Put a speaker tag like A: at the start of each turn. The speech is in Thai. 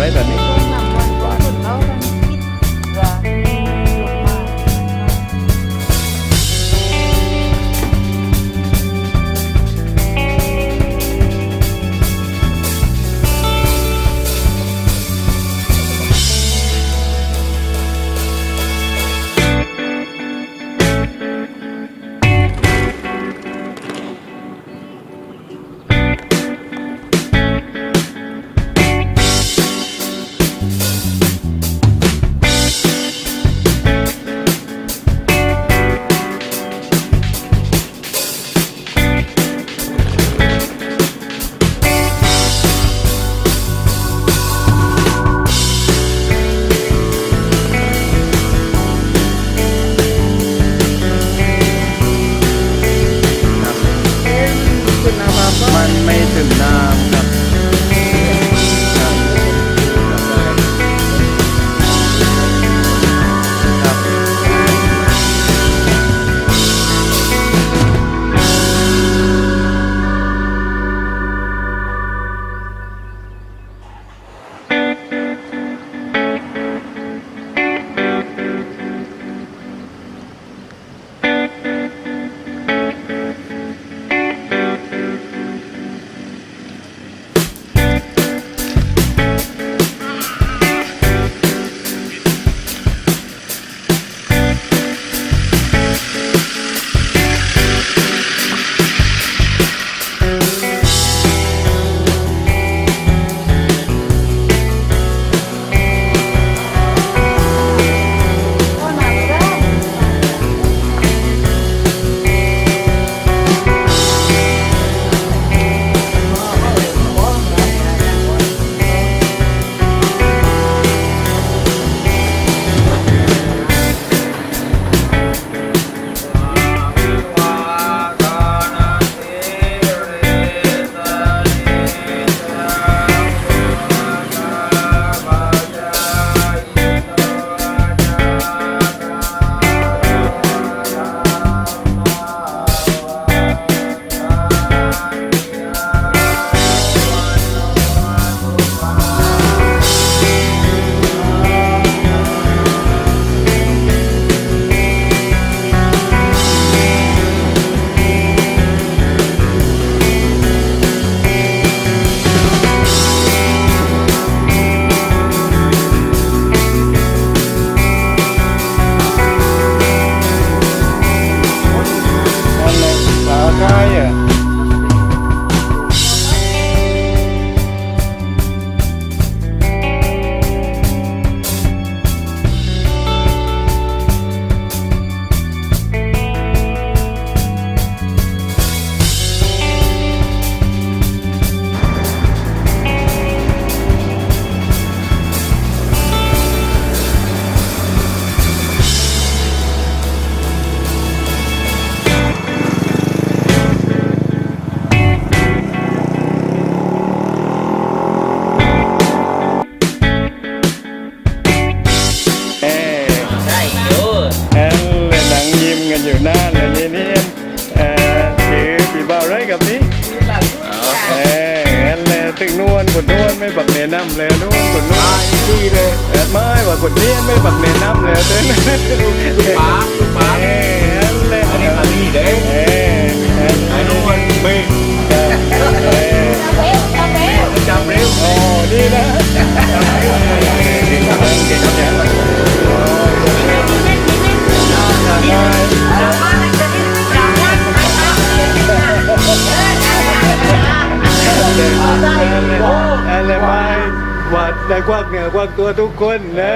A: ไว้ตาวไรกับนี้เอ้เอ็นเลยถึงนวลกดนวลไม่บักเนน้ำเลยนวลกดนวลดีเลยเอ็ดไม่บักกดเนียนไม่บักเนน้ำเลยเต้นลูกป้าลูกป้า วัดแต่กว้างเหนือกว้างตัวทุกคนนะ